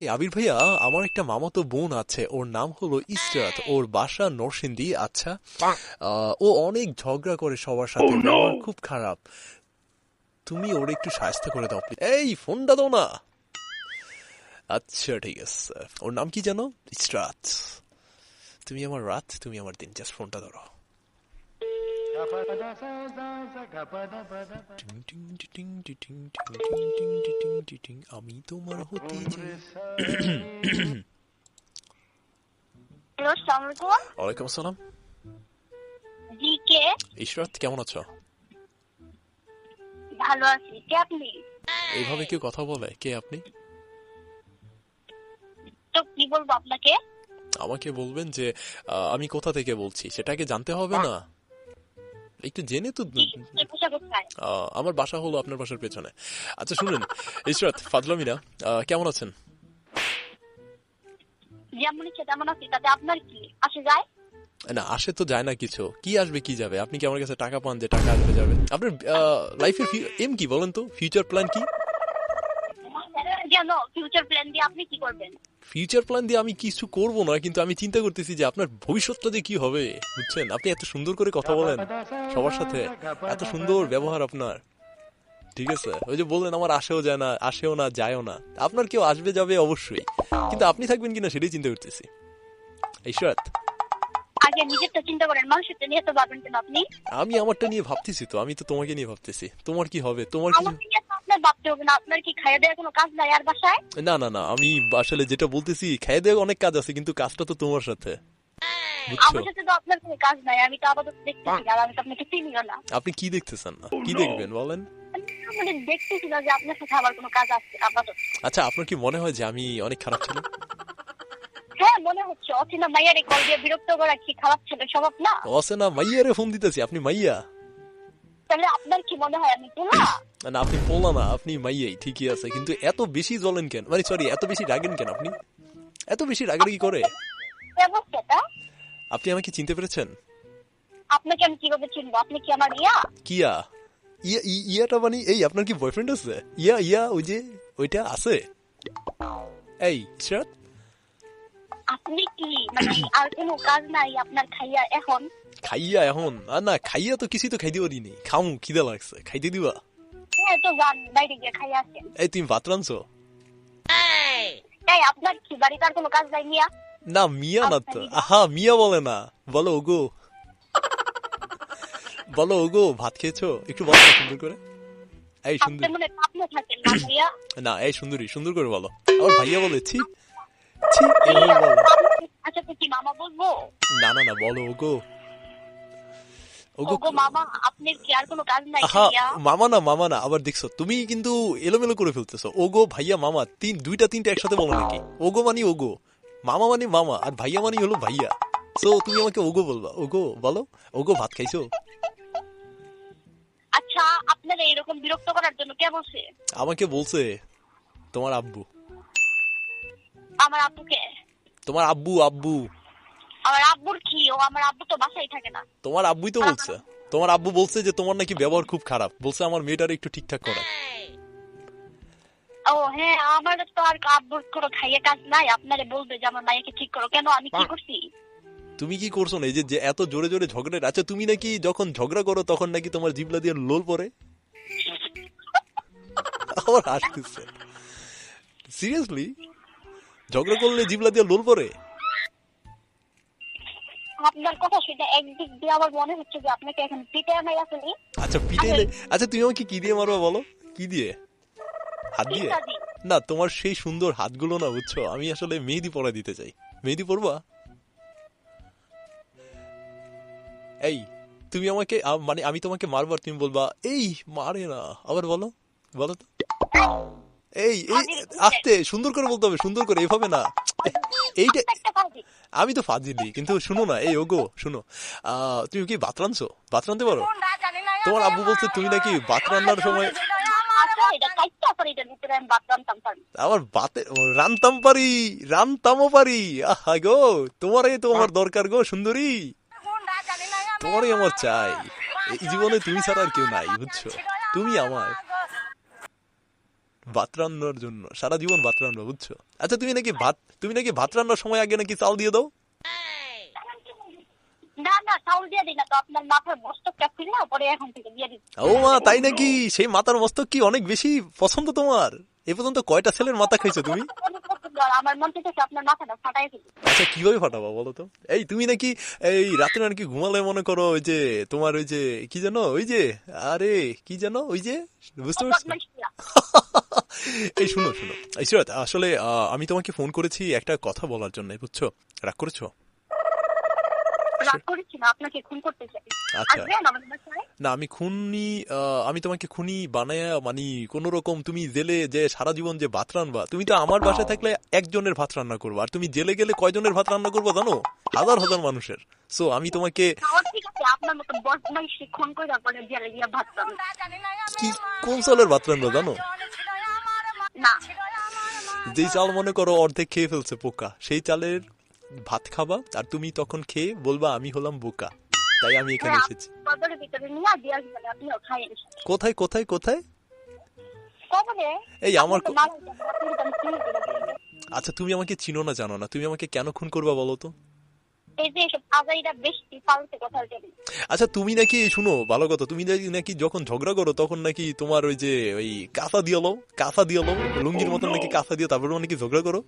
এই আবির ভাইয়া আমার একটা মামাতো বোন আছে ওর নাম হলো ইসরাত ওর বাসা নরসিংদী আচ্ছা। ও অনেক ঝগড়া করে সবার সাথে ব্যবহার খুব খারাপ। তুমি ওর একটু সাহায্য করে দাও এই ফোনটা দাও না। আচ্ছা ঠিক আছে। ওর নাম কি জানো ইসরাত তুমি আমার রাত তুমি আমার দিন জাস্ট ফোনটা ধরো। আমি তোমার হতে ওয়ালাইকুম আসসালাম। জি কে? ইশরাত কেমন আছো? ভালো আছি। কে আপনি? এইভাবে কেউ কথা বলে? কে আপনি? তো কি বলব আপনাকে? আমাকে বলবেন যে আমি কোথা থেকে বলছি? সেটাকে জানতে হবে না? একটু জেনে তো আমার বাসা হলো আপনার বাসার পেছনে। আচ্ছা শুনুন ইশরাত ফাজলামিনা আহ, কেমন আছেন? যেমন ইচ্ছে তেমন আছি তাতে আপনার কি? আসে যায়? না আসে তো যায় না কিছু। কি আসবে কি যাবে? আপনি কি আমার কাছে টাকা পান যে টাকা আসবে যাবে? আপনার লাইফের এম কি বলেন তো? ফিউচার প্ল্যান কি? কেন ফিউচার প্ল্যান দিয়ে আপনি কি করবেন? ফিউচার প্ল্যান দিয়ে আমি কিছু করব না কিন্তু আমি চিন্তা করতেছি যে আপনার ভবিষ্যৎটা যে কি হবে বুঝছেন? আপনি এত সুন্দর করে কথা বলেন সবার সাথে এত সুন্দর ব্যবহার আপনার। ঠিক আছে? ওই যে বললেন আমার আসেও যায় না আসেও না যায়ও না। আপনার কেউ আসবে যাবে অবশ্যই কিন্তু আপনি থাকবেন কিনা সেটাই চিন্তা করতেছি। ঈশ্বরাত আগে নিজেরটা চিন্তা করেন মানুষেরটা নিয়ে তো ভাবেন কেন আপনি? আমি আমারটা নিয়ে ভাবতেছি তো আমি তো তোমাকে নিয়ে ভাবতেছি। তোমার কি হবে? তোমার কি আপনার ভাবতে হবে না আপনার কি খাইয়ে দেওয়ার কোনো কাজ নাই আর বাসায়? না না না আমি আসলে যেটা বলতেছি খেয়ে দেওয়া অনেক কাজ আছে কিন্তু কাজটা তো তোমার সাথে। আমার সাথে তো আপনার কোনো কাজ নাই আমি তো আপাতত দেখতেছি আর আমি তো আপনাকে চিনিও না। আপনি কি দেখতেছেন না? কি দেখবেন বলেন? মানে দেখতেছি না যে আপনার সাথে আমার কোনো কাজ আছে আপাতত। আচ্ছা আপনার কি মনে হয় যে আমি অনেক খারাপ ছেলে হ্যাঁ মনে হচ্ছে অচেনা মাইয়ারে কল দিয়ে বিরক্ত করা কি খারাপ ছেলে স্বভাব না? অসে না মাইয়ারে ফোন দিতেছি আপনি মাইয়া? তাহলে আপনার কি মনে হয় আমি না আপনি বললা না আপনি মাইয়াই ঠিকই আছে কিন্তু এত বেশি জ্বলেন কেন? মানে সরি এত বেশি রাগেন কেন আপনি? এত বেশি রাগারাগি করে? আপনি আমাকে চিনতে পেরেছেন? আপনাকে আমি কীভাবে চিনবো? আপনি কি আমার ইয়া? কিয়া? ইয়া ইয়াটা মানে এই আপনার কি বয়ফ্রেন্ড আছে? ইয়া ইয়া ওই যে ওইটা আছে? এই ইশরাত আপনি কি? মানে আর কোনো কাজ নাই আপনার খাইয়া এখন? খাইয়া এখন? আর না খাইয়া তো কিছু তো খাইতে পারিনি খামু খিদে লাগছে। খাইতে দিবা? হ্যাঁ তো যান বাইরে গিয়ে খাইয়া আসেন। এই তুমি ভাত রাঁধছো? তাই আপনার কি বাড়িতে আর কোনো কাজ নাই মিয়া? না মিয়া না তো। আহা মিয়া বলে না। বলো ওগো। বলো ওগো ভাত খেয়েছো? একটু বলো সুন্দর করে। এই সুন্দর। মনে না এই সুন্দরী সুন্দর করে বলো। আমার ভাইয়া বলে ছি ছি এভাবে বলো। আচ্ছা তো কি মামা বলব? না না না বলো ওগো। মামা আপনার কি আর কোনো কাজ নাই মামা না মামা না আবার দেখছ তুমি কিন্তু এলোমেলো করে ফেলতেছো। ওগো ভাইয়া মামা তিন দুইটা তিনটা একসাথে বলো নাকি? ওগো মানে ওগো মামা মানে মামা আর ভাইয়া মানে হলো ভাইয়া। সো তুমি আমাকে ওগো বলবা। ওগো বলো ওগো ভাত খাইছো? আচ্ছা আপনারা এরকম বিরক্ত করার জন্য কে বলছে? আমাকে বলছে তোমার আব্বু। আমার আব্বুকে। তোমার আব্বু আব্বু। আমার আব্বুর কি? ও আমার আব্বু তো বাসায় থাকে না। তোমার আব্বুই তো বলছে। তোমার আব্বু বলছে যে তোমার নাকি ব্যবহার খুব খারাপ। বলছে আমার মেয়েটার একটু ঠিকঠাক করা ও হ্যাঁ আমার তো আর আব্বুর কোনো খাইয়ে কাজ নাই। আপনারে বলবে যে আমার মাইয়াকে ঠিক করো। কেন? আমি কি করছি? তুমি কি করছ না? এই যে এত জোরে জোরে ঝগড়া আচ্ছা তুমি নাকি যখন ঝগড়া করো তখন নাকি তোমার জিবলা দিয়ে লোল পড়ে? আবার হাসতেছে। সিরিয়াসলি ঝগড়া করলে জিবলা দিয়ে লোল পড়ে? আপনার কথা শুনে একদিক দিয়ে আমার মনে হচ্ছে যে আপনাকে এখন নাই আচ্ছা পিটাইলে আচ্ছা তুমি আমাকে কি দিয়ে মারবা বলো? কি দিয়ে? হাত দিয়ে? না তোমার সেই সুন্দর হাতগুলো না বুঝছ? আমি আসলে মেহেদি পরা দিতে চাই। মেহেদি পরবা? এই তুমি আমাকে মানে আমি তোমাকে মারবার তুমি বলবা এই মারে না। আবার বলো বলো তো। এই এই আস্তে সুন্দর করে বলতে হবে সুন্দর করে এভাবে না। এইটা আমি তো ফাজিলি কিন্তু শুনো না এই ওগো শুনো। তুমি কি ভাত রাঁধছো? ভাত রাঁধতে পারো? তোমার আব্বু বলছে তুমি নাকি ভাত রান্নার সময় আচ্ছা আমার বাতে ও, রানতাম পারি রানতামও পারি। আহা গো তোমারই তো আমার দরকার গো সুন্দরী। তোমারই আমার চাই। এই জীবনে তুমি ছাড়া আর কেউ নাই বুঝছ? তুমি আমার ভাত রান্নার জন্য। সারা জীবন ভাত রান্না বুঝছ? আচ্ছা তুমি নাকি ভাত তুমি নাকি ভাত রান্নার সময় আগে নাকি চাল দিয়ে দাও? না না চাউল দিয়ে দিই না তো আপনার মাথার মস্তকটা খুলে পরে এখন থেকে দিয়ে দিচ্ছি ও মা তাই নাকি? সেই মাথার মস্তক কি অনেক বেশি পছন্দ তোমার? এ পর্যন্ত কয়টা ছেলের মাথা খাইছো তুমি? অনেক পছন্দ আর আমার মন থেকে আপনার মাথাটা ফাটাই আচ্ছা কীভাবে ফাটাবা বলো তো? এই তুমি নাকি এই রাতে নাকি ঘুমালে মনে করো ওই যে তোমার ওই যে কি জানো ওই যে আরে কি জানো ওই যে বুঝতে পারছ বদমাইশিয়া। এই শুনো শুনো। এই সিরাত, আসলে আমি তোমাকে ফোন করেছি একটা কথা বলার জন্য বুঝছ? রাগ করেছ? না আচ্ছা। না আমি খুনি আমি তোমাকে খুনি বানায় মানে কোন রকম তুমি জেলে যে সারা জীবন যে ভাত রান্না তুমি তো আমার বাসায় থাকলে একজনের ভাত রান্না করব। আর তুমি জেলে গেলে কয়জনের ভাত রান্না করব জানো? হাজার হাজার মানুষের। সো আমি তোমাকে কি কোন চালের ভাত রান্না জানো? যেই চাল মনে করো অর্ধেক খেয়ে ফেলছে পোকা সেই চালের ভাত খাবা আর তুমি তখন খেয়ে বলবা আমি হলাম বোকা। তাই আমি এখানে হ্যাঁ, এসেছি। খাইয়েন কোথায় কোথায় কোথায়? এই আমার। আচ্ছা তুমি আমাকে চিনো না জানো না। তুমি আমাকে কেন খুন করবা বলো তো? এই যে এসব আজাইরা বেশি ফালতু কথা জানি। আচ্ছা তুমি নাকি শুনো ভালো কথা তুমি নাকি- যখন ঝগড়া করো তখন নাকি তোমার ওই যে ওই কাঁথা দিয়ে লো কাঁথা দিয়ে লো লুঙ্গির মতন নাকি কাঁথা দিয়ে তারপরে নাকি ঝগড়া করো?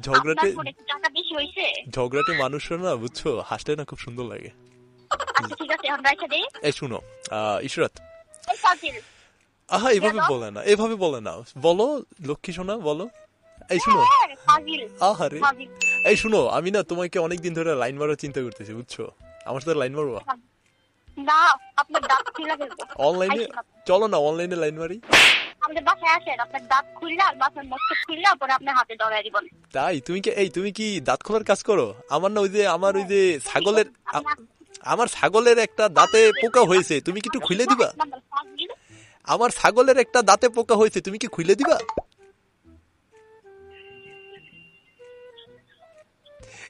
ঝগড়াতে ঝগড়াতে মানুষরা না বুঝছ হাসলে না খুব সুন্দর লাগে। আচ্ছা ঠিক আছে দিই এই শুনো আহ ইশরাত। আহা এভাবে বলে না এভাবে বলে না। বলো লক্ষ্মী সোনা বলো। এই শুনো। হ্যাঁ, ফাজিল আহারে এই শুনো আমি না তোমাকে অনেকদিন ধরে লাইন মারার চিন্তা করতেছি বুঝছ? আমার সাথে লাইন মারবো? না আপনার দাঁত খুলে অনলাইনে চলো না অনলাইনে লাইন মারি। আমাদের বাসায় আসেন আপনার দাঁত খুললে আর বাসার মস্ত খুললে পরে আপনার হাতে তাই? তুমি কি এই তুমি কি দাঁত খোলার কাজ করো? আমার না ওই যে আমার ওই যে ছাগলের আমার ছাগলের একটা দাঁতে পোকা হয়েছে তুমি কি একটু খুলে দিবা? আমার ছাগলের একটা দাঁতে পোকা হয়েছে তুমি কি খুলে দিবা?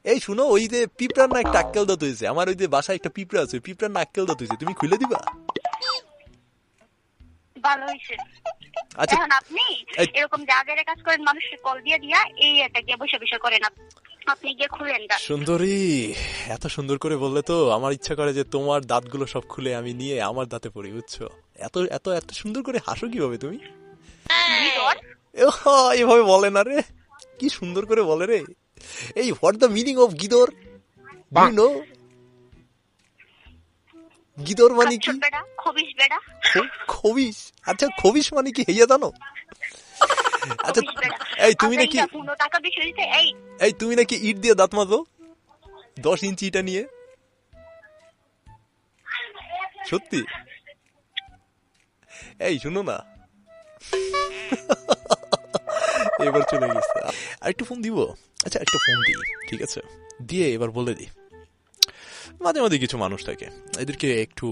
এই শুনো ওই যে পিঁপড়ার না একটা আক্কেল দাঁত হয়েছে আমার ওই যে বাসায় একটা পিঁপড়া আছে পিঁপড়ার না আক্কেল দাঁত হয়েছে তুমি খুলে দিবা? ভালো হয়েছে। আচ্ছা এখন আপনি এই- এরকম জায়গায় কাজ করেন মানুষকে কল দিয়ে দিয়া এই এটা গিয়ে বসে বসে করেন। আপনি গিয়ে খুলেন দাঁত সুন্দরী এত সুন্দর করে বললে তো আমার ইচ্ছা করে যে তোমার দাঁতগুলো সব খুলে আমি নিয়ে আমার দাঁতে পড়ি বুঝছ? এত এত এত সুন্দর করে হাসো কীভাবে তুমি? এভাবে বলে না রে। কি সুন্দর করে বলে রে। এই হোয়াট দ্য মিনিং অফ গিদর? ইউ নো গিদর মানে কি? খবিস বেড়া খবিস আচ্ছা খবিস মানে কি হেয়া জানো? আচ্ছা এই তুমি নাকি আচ্ছা, টাকা বেশি হয়েছে এই। এই তুমি নাকি ইট দিয়ে দাঁত মাজো? দশ ইঞ্চি ইটা নিয়ে। সত্যি? এই শুনো না। এবার চলে গেছে। আরেকটু ফোন দিব? আচ্ছা একটা ফোন দিই ঠিক আছে? দিয়ে এবার বলে দিই। মাঝে মাঝে কিছু মানুষ থাকে এদেরকে একটু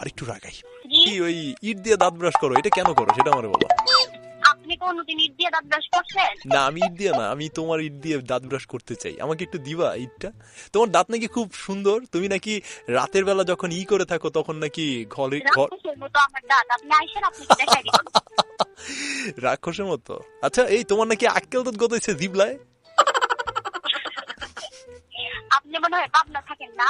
আরেকটু রাগাই। কি ওই ইট দিয়ে দাঁত ব্রাশ করো এটা কেন করো সেটা আমার বলো। আপনি কোনদিন ইট দিয়ে দাঁত ব্রাশ করছেন? না আমি ইট দিয়ে না আমি তোমার ইট দিয়ে দাঁত ব্রাশ করতে চাই। আমাকে একটু দিবা ইটটা? তোমার দাঁত নাকি খুব সুন্দর তুমি নাকি রাতের বেলা যখন ই করে থাকো তখন নাকি ঘরে ঘর রাক্ষসের মতো আমার দাঁত আপনি আইসেন আপনি দেখাই দিবেন। রাক্ষসের মতো? আচ্ছা এই তোমার নাকি আক্কেল দাঁত হয়েছে জিবলায়? আপনি মনে হয় পাবনা থাকেন না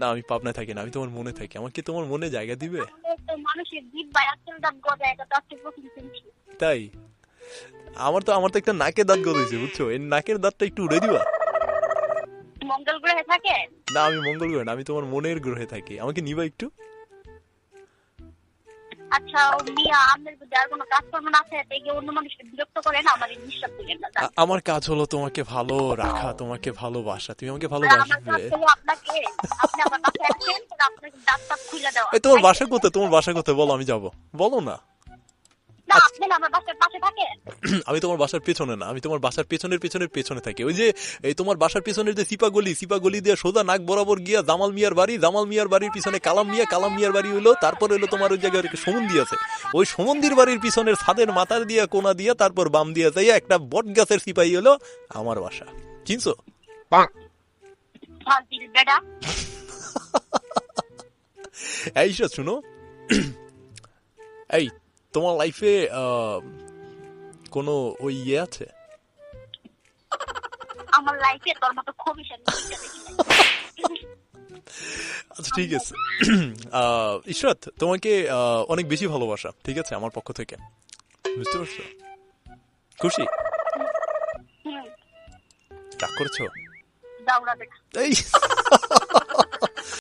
না আমি পাবনা থাকি না আমি তোমার মনে থাকি। আমাকে তোমার মনে জায়গা দিবে? তো মানুষের জীব বা দাঁত গজায় এটা তো আজকে প্রথম শুনছি তাই? আমার তো আমার তো একটা নাকের দাঁত গতাইছে বুঝছ? এই নাকের দাঁতটা একটু উড়ে দিবা। মঙ্গল গ্রহে থাকেন না আমি মঙ্গল গ্রহে না আমি তোমার মনের গ্রহে থাকি। আমাকে নিবা একটু। আচ্ছা মিয়া আপনার যদি কোনো কাজ না থাকে গিয়ে অন্য মানুষকে বিরক্ত করেন আমার এই বিশ্বাস দিলেন না আমার কাজ হলো তোমাকে ভালো রাখা তোমাকে ভালোবাসা। তুমি আমাকে ভালোবাসবে আপনাকে আপনি আমার কাছে আসেন আপনাকে দাঁত খুলে দেওয়া। তোমার বাসা কোথায়? তোমার বাসা কোথায়? বলো আমি যাব। বলো না। আমি তোমার বাসার পেছনে না আমি তোমার বাসার পেছনের পেছনের পেছনে থাকি। ওই যে এই তোমার বাসার পেছনের যে সিপা গলি সিপা গলি দিয়ে সোজা নাক বরাবর গিয়া জামাল মিয়ার বাড়ি জামাল মিয়ার বাড়ির পিছনে কালাম মিয়া কালাম মিয়ার বাড়ি হইল তারপর হইল তোমার ওই জায়গায় সমন্দি আছে। ওই সমন্দির বাড়ির পিছনের ছাদের মাথার দিয়া কোনা দিয়া তারপর বাম দিয়া যাইয়া একটা বট গাছের সিপাহি হলো আমার বাসা। চিনছো? এই শুনো। এই তোমার লাইফে কোনো ওই ইয়ে আছে? আমার লাইফে তোর মতো নাই। আচ্ছা ঠিক আছে। আহ, ইশরাত তোমাকে আহ, অনেক বেশি ভালোবাসা ঠিক আছে আমার পক্ষ থেকে। বুঝতে পারছ? খুশি? রাগ করেছ? এই!